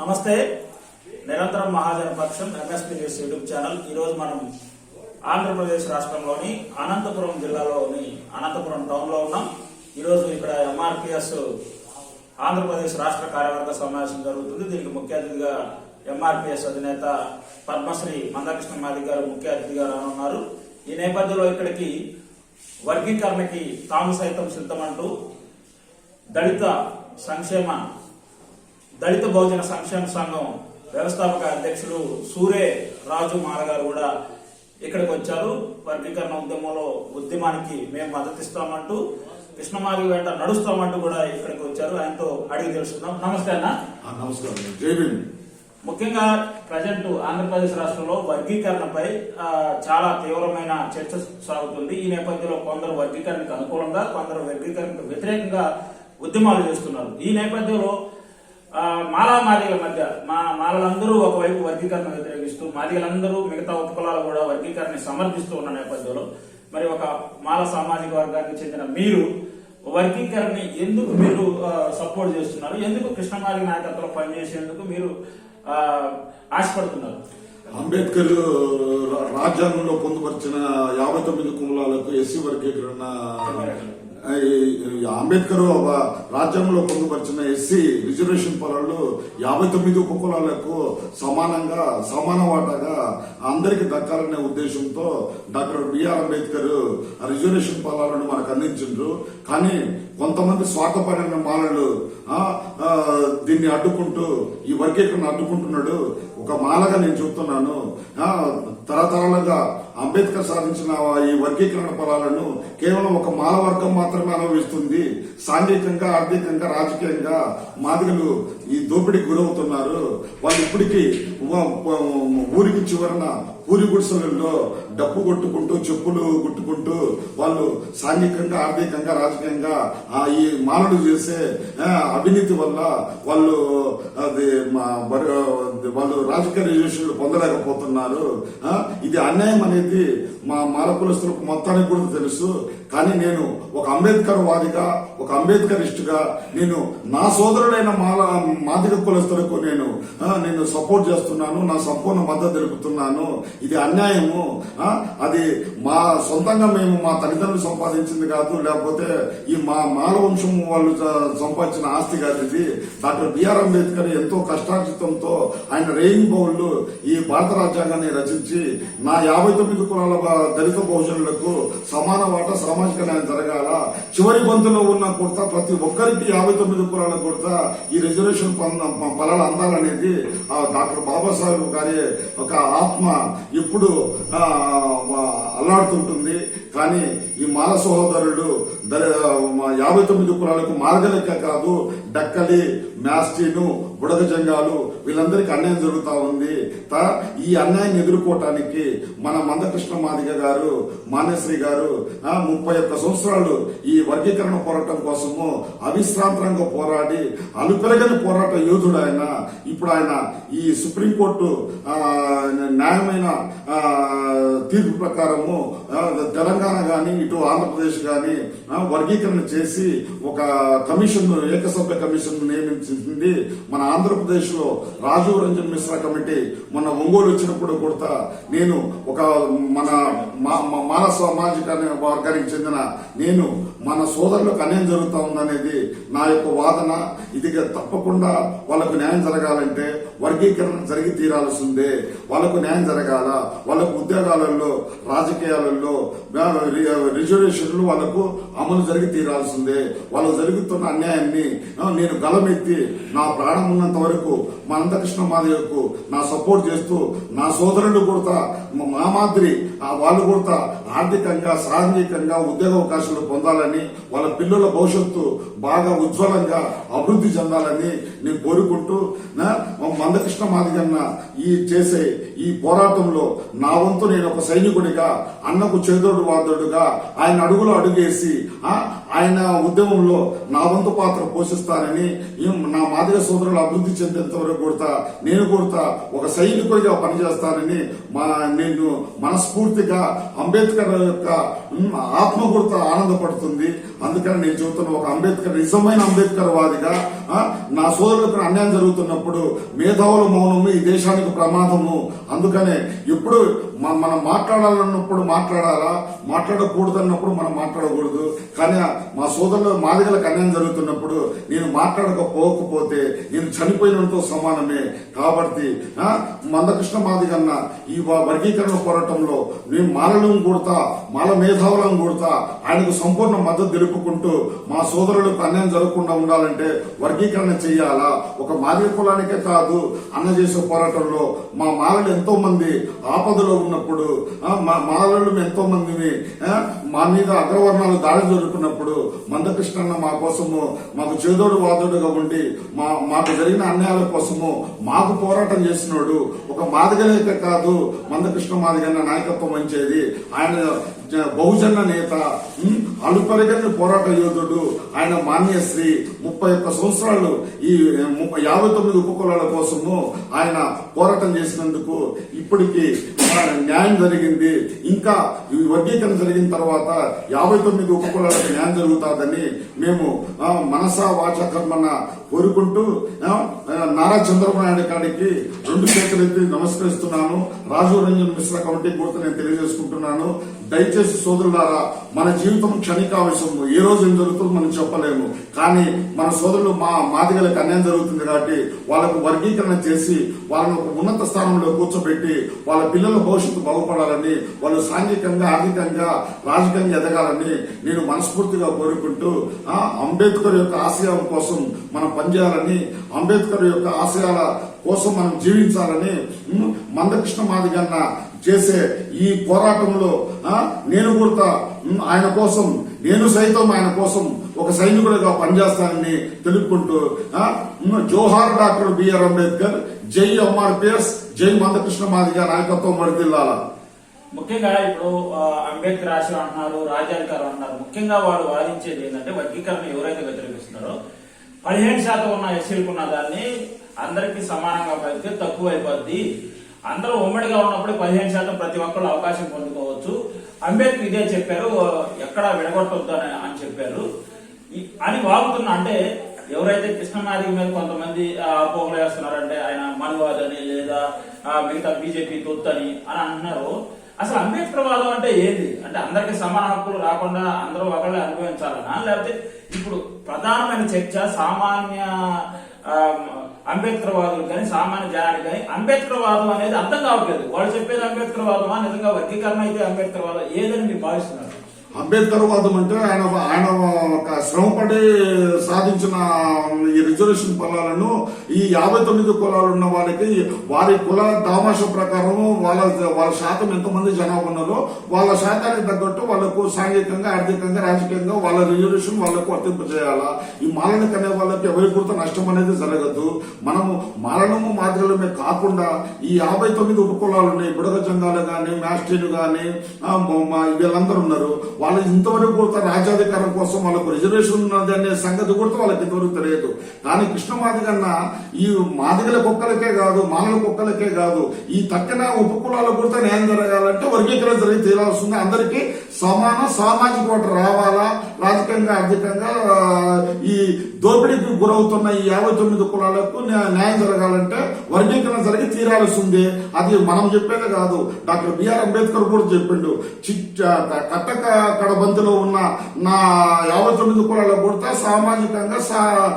నమస్తే. నిరంతరం మహాజన పక్షం ఎంఎస్పీ న్యూస్ యూట్యూబ్ ఛానల్. ఈ రోజు మనం ఆంధ్రప్రదేశ్ రాష్ట్రంలోని అనంతపురం జిల్లాలోని అనంతపురం టౌన్లో ఉన్నాం. ఈ రోజు ఇక్కడ ఎంఆర్పిఎస్ ఆంధ్రప్రదేశ్ రాష్ట్ర కార్యవర్గ సమావేశం జరుగుతుంది. దీనికి ముఖ్య అతిథిగా ఎంఆర్పిఎస్ అధినేత పద్మశ్రీ మందకృష్ణ మాది గారు ముఖ్య అతిథిగా రానున్నారు. ఈ నేపథ్యంలో ఇక్కడికి వర్గీకరణకి తాము సైతం సిద్ధమంటూ దళిత సంక్షేమ దళిత బహుజన సంక్షేమ సంఘం వ్యవస్థాపక అధ్యక్షులు సూరే రాజు మాల గారు కూడా ఇక్కడికి వచ్చారు. వర్గీకరణ ఉద్యమంలో ఉద్యమానికి మేము మద్దతిస్తామంటూ కృష్ణమాది వెంట నడుస్తామంటూ కూడా ఇక్కడికి వచ్చారు. ఆయనతో అడిగి తెలుసుకుందాం. నమస్తే అన్న. నమస్కారం. జై ముఖ్యంగా ప్రజెంట్ ఆంధ్రప్రదేశ్ రాష్ట్రంలో వర్గీకరణపై చాలా తీవ్రమైన చర్చ సాగుతుంది. ఈ నేపథ్యంలో కొందరు వర్గీకరణకు అనుకూలంగా కొందరు వర్గీకరణకు వ్యతిరేకంగా ఉద్యమాలు చేస్తున్నారు. ఈ నేపథ్యంలో మాలా మాదిగల మధ్య మా మాలలందరూ ఒకవైపు వర్గీకరణ వ్యతిరేకిస్తూ మాదిగలందరూ మిగతా ఉపకులాలు కూడా వర్గీకరణ సమర్థిస్తూ ఉన్న నేపథ్యంలో మరి ఒక మాల సామాజిక వర్గానికి చెందిన మీరు వర్గీకరణని ఎందుకు మీరు సపోర్ట్ చేస్తున్నారు? ఎందుకు కృష్ణమాది నాయకత్వంలో పనిచేసేందుకు మీరు ఆశపడుతున్నారు? అంబేద్కర్ రాజ్యాంగంలో పొందుపరిచిన యాభై తొమ్మిది కులాలకు ఎస్సీ వర్గీకరణ అంబేద్కర్ రాజ్యాంగంలో పొందుపరిచిన ఎస్సీ రిజర్వేషన్ పొలాలు యాభై తొమ్మిది ఉపకులాలకు సమానంగా సమాన వాటాగా అందరికి దక్కాలనే ఉద్దేశంతో డాక్టర్ బిఆర్ అంబేద్కర్ ఆ రిజర్వేషన్ పొలాలను మనకు అందించిండ్రు. కానీ కొంతమంది స్వార్థపడిన మాలలు ఆ, దీన్ని అడ్డుకుంటూ ఈ వర్గీకరణ అడ్డుకుంటున్నాడు. ఒక మాలగా నేను చెప్తున్నాను. ఆ, తరతరాలుగా అంబేద్కర్ సాధించిన ఈ వర్గీకరణ ఫలాలను కేవలం ఒక మాల వర్గం మాత్రమే అనుభవిస్తుంది. సాంఘికంగా ఆర్థికంగా రాజకీయంగా మాదిగలు ఈ దోపిడీకి గురవుతున్నారు. వాళ్ళు ఇప్పటికీ ఊరికి చివరన పూరి గుడిసెలలో డప్పు కొట్టుకుంటూ చెప్పులు కుట్టుకుంటూ వాళ్ళు సాంఘికంగా ఆర్థికంగా రాజకీయంగా ఈ మానవుడు చేసే అవినీతి వల్ల వాళ్ళు అది మా వాళ్ళు రాజకీయ రిజర్వేషన్లు పొందలేకపోతున్నారు. ఇది అన్యాయం అనేది మా మాలకులస్తులకు మొత్తానికి కూడా తెలుసు. కానీ నేను ఒక అంబేద్కర్ వాదిగా ఒక అంబేద్కరిస్టుగా నేను నా సోదరుడైన మాల మాదిక కులస్తులకు నేను నేను సపోర్ట్ చేస్తున్నాను నా సంపూర్ణ మద్దతు తెలుపుతున్నాను. ఇది అన్యాయము. అది మా సొంతంగా మేము మా తల్లిదండ్రులు సంపాదించింది కాదు లేకపోతే ఈ మా మాల వంశం వాళ్ళు సంపాదించిన ఆస్తి కాదు ఇది. డాక్టర్ బిఆర్ అంబేద్కర్ ఎంతో కష్టార్జితంతో ఆయన రేయింగ్ బౌళ్ళు ఈ భారత రాజ్యాంగాన్ని రచించి నా యాభై తొమ్మిది కులాల దళిత బహుజనులకు సమాన వాటా సామాజిక న్యాయం జరగాల. చివరి బంతులో ఉన్న కుర్తా ప్రతి ఒక్కరికి యాభై తొమ్మిది కులాల కుర్తా ఈ రిజర్వేషన్ పొంద- ఫలాలు అందాలనేది డాక్టర్ బాబాసాహెబ్ గారి ఒక ఆత్మ ఇప్పుడు అల్లాడుతుంటుంది కానీ ఈ మాల సహోదరుడు యాభై తొమ్మిది కులాలకు మార్గలెక్క కాదు డక్కలి మ్యాస్టీను బుడగ జంగాలు వీళ్ళందరికీ అన్యాయం జరుగుతా ఉంది. తా- ఈ అన్యాయం ఎదుర్కోవటానికి మన మందకృష్ణ మాదిగ గారు మాన్యశ్రీ గారు ముప్పై ఒక్క సంవత్సరాలు ఈ వర్గీకరణ పోరాటం కోసము అవిశ్రాంతంగా పోరాడి అలుపెరగని పోరాట యోధుడు ఆయన. ఇప్పుడు ఆయన ఈ సుప్రీంకోర్టు న్యాయమైన తీర్పు ప్రకారము తెలంగాణ గాని ఇటు ఆంధ్రప్రదేశ్ గాని వర్గీకరణ చేసి ఒక కమిషన్ ఏకసభ్య కమిషన్ నియమించింది మన ఆంధ్రప్రదేశ్లో రాజీవ్ రంజన్ మిశ్రా కమిటీ. మొన్న ఒంగోలు వచ్చినప్పుడు కూడా నేను ఒక మన మా- సామాజిక వర్గానికి చెందిన నేను మన సోదరులకు అన్యాయం జరుగుతా ఉందనేది నా యొక్క వాదన. ఇది తప్పకుండా వాళ్ళకు న్యాయం జరగాలంటే వర్గీకరణ జరిగి తీరాల్సిందే. వాళ్ళకు న్యాయం జరగాల? వాళ్ళకు ఉద్యోగాలలో రాజకీయాలలో రిజర్వేషన్లు వాళ్ళకు అమలు జరిగి తీరాల్సిందే. వాళ్ళు జరుగుతున్న అన్యాయాన్ని నేను గలమెత్తి నా ప్రాణం ఉన్నంత వరకు మా అనంతకృష్ణ మాదేవకు నా సపోర్ట్ చేస్తూ నా సోదరులు కూడా మా మాదిరి ఆ వాళ్ళు కూడా ఆర్థికంగా సాంఘికంగా ఉద్యోగ అవకాశాలు పొందాలని వాళ్ళ పిల్లల భవిష్యత్తు బాగా ఉజ్వలంగా అభివృద్ధి చెందాలని నేను కోరుకుంటూ మన మందకృష్ణ మాదిగన్న ఈ చేసే ఈ పోరాటంలో నా వంతు నేను ఒక సైనికుడిగా అన్నకు చేదోడు వాదోడుగా ఆయన అడుగులో అడుగేసి ఆ, ఆయన ఉద్యమంలో నా వంతు పాత్ర పోషిస్తానని నా మాదిగ సోదరులు అభివృద్ధి చెందేంత వరకు కూడా నేను కూడా ఒక సైనికుడిగా పనిచేస్తానని మా నేను మనస్ఫూర్తిగా అంబేద్కర్ యొక్క ఆత్మ కూడా ఆనందపడుతుంది. అందుకని నేను చెబుతున్న ఒక అంబేద్కర్ నిజమైన అంబేద్కర్ వాదిగా నా సోదరులకు అన్యాయం జరుగుతున్నప్పుడు మేధావుల మౌనము ఈ దేశానికి ప్రమాదము. అందుకనే ఎప్పుడు మనం మాట్లాడాలన్నప్పుడు మాట్లాడాలా? మాట్లాడకూడదన్నప్పుడు మనం మాట్లాడకూడదు. కానీ మా సోదరులు మాదిగలకు అన్యాయం జరుగుతున్నప్పుడు నేను మాట్లాడకపోకపోతే నేను చనిపోయినంతో సమానమే. కాబట్టి ఆ, మందకృష్ణ మాదిగన్న ఈ వర్గీకరణ పోరాటంలో మేము మాలలను కూడతా మాల మేధావులను కూడతా ఆయనకు సంపూర్ణ మద్దతు తెలుపుకుంటూ మా సోదరులకు అన్యాయం జరగకుండా ఉండాలంటే వర్గీకరణ చేయాలా? ఒక మాదిగ కులానికే కాదు అన్న చేసే పోరాటంలో మా మాలలు ఎంతో మంది ఆపదలో ఉన్నప్పుడు ఆ, మా మాలలు ఎంతో మందిని మా మీద అగ్రవర్ణాలు దాడి జరుగుతున్నప్పుడు మందకృష్ణన్న మా కోసము మాకు చేదోడు వాదోడుగా ఉండి మా మాకు జరిగిన అన్యాయాల కోసము మాకు పోరాటం చేసినాడు ఒక మాదిగలేక కాదు మందకృష్ణ మాదిగన్న నాయకత్వం మంచేది ఆయన బహుజన నేత ఉమ్, అలుపెరగని పోరాట యోధుడు ఆయన మాన్యశ్రీ. ముప్పై ఒక్క సంవత్సరాలు ఈ ముప్పై యాభై తొమ్మిది ఉపకులాల కోసము ఆయన పోరాటం చేసినందుకు ఇప్పటికీ న్యాయం జరిగింది. ఇంకా ఈ వర్గీకరణ జరిగిన తర్వాత యాభై తొమ్మిది ఉపకులాలకు న్యాయం జరుగుతుందని మేము మనసా వాచ కర్మన కోరుకుంటూ నారా చంద్రబాబు నాయుడు గారికి రెండు చేతులెత్తి నమస్కరిస్తున్నాను. రాజు రంజన్ మిశ్రా కమిటీ కూడా నేను తెలియజేసుకుంటున్నాను. దయచేసి సోదరులారా మన జీవితం క్షణికావశం ఏ రోజు ఏం జరుగుతుందో మనం చెప్పలేము. కానీ మన సోదరులు మా మాదిగలకు అన్యాయం జరుగుతుంది కాబట్టి వాళ్ళకు వర్గీకరణ చేసి వాళ్ళని ఒక ఉన్నత స్థానంలో కూర్చోబెట్టి వాళ్ళ పిల్లల భవిష్యత్తు బాగుపడాలని వాళ్ళు సాంఘికంగా ఆర్థికంగా రాజకీయంగా ఎదగాలని నేను మనస్ఫూర్తిగా కోరుకుంటూ అంబేద్కర్ యొక్క ఆశయాల కోసం మనం పనిచేయాలని అంబేద్కర్ యొక్క ఆశయాల కోసం మనం జీవించాలని మందకృష్ణ మాదిగన్న చేసే ఈ పోరాటంలో నేను కూడా ఆయన కోసం నేను సైతం ఆయన కోసం ఒక సైనికుడిగా పనిచేస్తానని తెలుపుకుంటూ జోహార్ డాక్టర్ బిఆర్ అంబేద్కర్ జై ఎంఆర్పిఎస్ జై మందకృష్ణ మాదిగ నాయకత్వం మరిదిల్లాల ముఖ్యంగా ఇప్పుడు అంబేద్కర్ ఆశయం అంటున్నారు రాజ్యాధికారం అంటున్నారు. ముఖ్యంగా వాళ్ళు వాదించేది ఏంటంటే వర్గీకరణ ఎవరైతే వ్యతిరేకిస్తున్నారో పదిహేను శాతం ఉన్న ఎస్సీలకు ఉన్న దాన్ని అందరికీ సమానంగా పెడితే తక్కువ అయిపోద్ది. అందరూ ఉమ్మడిగా ఉన్నప్పుడు పదిహేను శాతం ప్రతి ఒక్కరు అవకాశం పొందుకోవచ్చు. అంబేద్కర్ ఇదే చెప్పారు ఎక్కడ విడగొట్టొద్దు అని అని చెప్పారు. అని వాగుతున్న అంటే ఎవరైతే కృష్ణనాథి మీద కొంతమంది ఆ, అపోహలు వేస్తున్నారంటే ఆయన మనువాదని లేదా మిగతా బీజేపీ తొత్తని అని అంటున్నారు. అసలు అంబేద్కర్ వాదం అంటే ఏంది? అంటే అందరికీ సమాన హక్కులు రాకుండా అందరూ ఒకళ్ళే అనుభవించాలనా? లేకపోతే ఇప్పుడు ప్రధానమైన చర్చ సామాన్య అంబేద్కర్ వాదులు కానీ సామాన్య జనానికి కానీ అంబేద్కర్ వాదం అనేది అర్థం కావట్లేదు. వాళ్ళు చెప్పేది అంబేద్కర్ వాదమా? నిజంగా వర్గీకరణ అయితే అంబేద్కర్ వాదం. ఏదని మీరు భావిస్తున్నారు? అంబేద్కర్ వాదం అంటే ఆయన ఆయన ఒక శ్రమపడి సాధించిన ఈ రిజర్వేషన్ కులాలను ఈ యాభై తొమ్మిది కులాలు ఉన్న వాళ్ళకి వారి కుల దామాష ప్రకారం వాళ్ళ వాళ్ళ శాతం ఎంతమంది జనాభా ఉన్నారో వాళ్ళ శాతానికి తగ్గట్టు వాళ్ళకు సాంఘికంగా ఆర్థికంగా రాజకీయంగా వాళ్ళ రిజర్వేషన్ వాళ్ళకు వర్తింపజేయాలా ఈ మాలనకు కనే వాళ్ళకి ఎవరి నష్టం అనేది జరగదు. మనము మాలనము మాత్రమే కాకుండా ఈ యాభై తొమ్మిది ఉపకులాలు ఉన్నాయి. బుడగ జంగాలు కానీ మ్యాస్టీలు కానీ వీళ్ళందరూ ఉన్నారు. వాళ్ళకి ఇంతవరకు కూడా రాజ్యాధికారం కోసం వాళ్ళకు రిజర్వేషన్ ఉన్నది అనే సంగతి కూడా వాళ్ళకి ఇంతవరకు తెలియదు. కానీ కృష్ణ కన్నా ఈ మాదిగల కుక్కలకే కాదు మానవ కుక్కలకే కాదు ఈ తక్కిన ఉపకులాలకు కూడా న్యాయం జరగాలంటే వర్గీకరణ జరిగి తీరాల్సింది. అందరికీ సమాన సామాజిక ఓటు రావాలా? రాజకీయంగా ఆర్థికంగా ఈ దోపిడీకి గురవుతున్న ఈ యాభై తొమ్మిది కులాలకు న్యాయం జరగాలంటే వర్గీకరణ జరిగి తీరాల్సిందే. అది మనం చెప్పేది కాదు. డాక్టర్ బిఆర్ అంబేద్కర్ కూడా చెప్పిండు. కట్టక కడబంతిలో ఉన్న నా యాభై తొమ్మిది కులాలకు కూడా సామాజికంగా సా-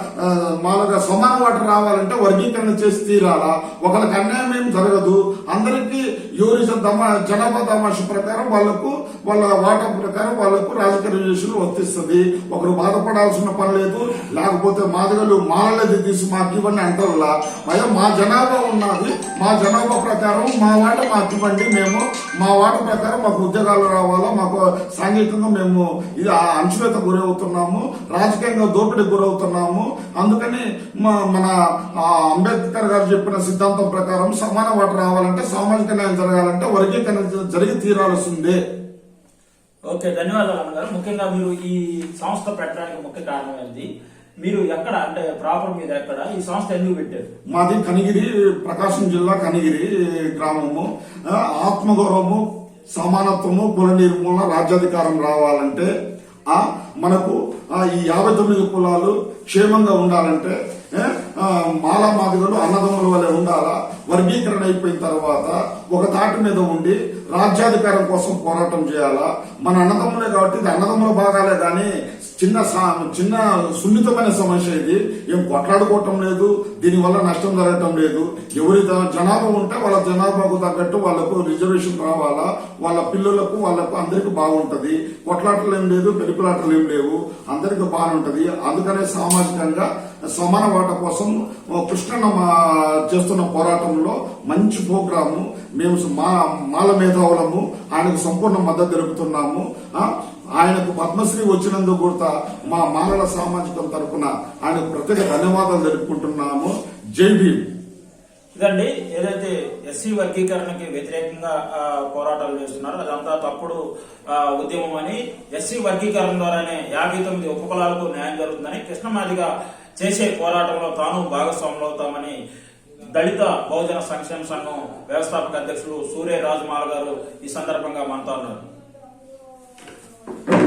మామూలుగా సమాన వాట రావాలంటే వర్గీకరణ చేసి తీరాలా? ఒకరికి అన్యాయం ఏం జరగదు. అందరికీ ఎవరి దమా జనాభా తమాష ప్రకారం వాళ్ళకు వాళ్ళ వాటా ప్రకారం వాళ్ళకు రాజకీయ రిజర్వేషన్ వర్తిస్తుంది ఒకరు బాధపడాల్సిన పని లేదు. లేకపోతే మాదిగలు మాలలేదు తీసి మాకు ఇవ్వండి అంటారులా అయ్యా మా జనాభా ఉన్నది. మా జనాభా ప్రకారం మా వాట మాకు ఇవ్వండి మేము మా వాట ప్రకారం మాకు ఉద్యోగాలు రావాలా. మాకు సాంఘికంగా మేము ఇది ఆ అంచువేత గురవుతున్నాము. రాజకీయంగా దోపిడీకి గురవుతున్నాము. అందుకని మన అంబేద్కర్ గారు చెప్పిన సిద్ధాంతం ప్రకారం సమాన వాట రావాలంటే సామాజిక న్యాయం జరగాలంటే వర్గీకరణ జరిగి తీరాల్సిందే. ఓకే ధన్యవాదాలు అన్నగారు ముఖ్యంగా మీరు ఈ సంస్థ పెట్టడానికి ముఖ్య కారణం ఏంటి? మీరు ఎక్కడ అంటే ప్రాపర్ మీద ఎక్కడ ఈ సంస్థ ఎందుకు పెట్టారు? మాది కనిగిరి ప్రకాశం జిల్లా కనిగిరి గ్రామము. ఆత్మగౌరవము సమానత్వము కుల నిర్మూలన రాజ్యాధికారం రావాలంటే ఆ మనకు ఈ యాభై తొమ్మిది కులాలు క్షేమంగా ఉండాలంటే మాలా మాదిగలు అన్నదమ్ముల వల్ల ఉండాలా? వర్గీకరణ అయిపోయిన తర్వాత ఒక తాటి మీద ఉండి రాజ్యాధికారం కోసం పోరాటం చేయాలా? మన అన్నదమ్ములే కాబట్టి ఇది అన్నదమ్ముల భాగాలే కానీ చిన్న సా- చిన్న సున్నితమైన సమస్య ఇది. ఏం కొట్లాడుకోవటం లేదు దీనివల్ల నష్టం జరగటం లేదు. ఎవరి జనాభా ఉంటే వాళ్ళ జనాభాకు తగ్గట్టు వాళ్ళకు రిజర్వేషన్ రావాలా వాళ్ళ పిల్లలకు వాళ్ళకు అందరికి బాగుంటది. కొట్లాటలు ఏం లేదు పెరుకులాటలు ఏం లేవు. అందరికి బాగుంటది. అందుకనే సామాజికంగా సమాన వాట కోసం కృష్ణ కృష్ణన్న మా చేస్తున్న పోరాటంలో మంచి ప్రోగ్రాము. మేము మా మాల మేధావులము. ఆయనకు సంపూర్ణ మద్దతు తెలుపుతున్నాము. ఆ, ఆయనకు పద్మశ్రీ వచ్చినందుకు కూడా మా మానవ సామాజికం తరఫున ఆయనకు ప్రత్యేక ధన్యవాదాలు తెలుపుకుంటున్నాము. జై భీమ్. ఇదండి ఏదైతే ఎస్సీ వర్గీకరణకి వ్యతిరేకంగా పోరాటాలు చేస్తున్నారో అదంతా తప్పుడు ఉద్యమం అని ఎస్సీ వర్గీకరణ ద్వారానే యాభై తొమ్మిది ఉపకులాలకు న్యాయం జరుగుతుందని కృష్ణమాదిగా చేసే పోరాటంలో తాను భాగస్వాములు అవుతామని దళిత బహుజన సంక్షేమ సంఘం వ్యవస్థాపక అధ్యక్షులు సూర్య రాజమాల గారు ఈ సందర్భంగా మనతో ఉన్నారు Thank you.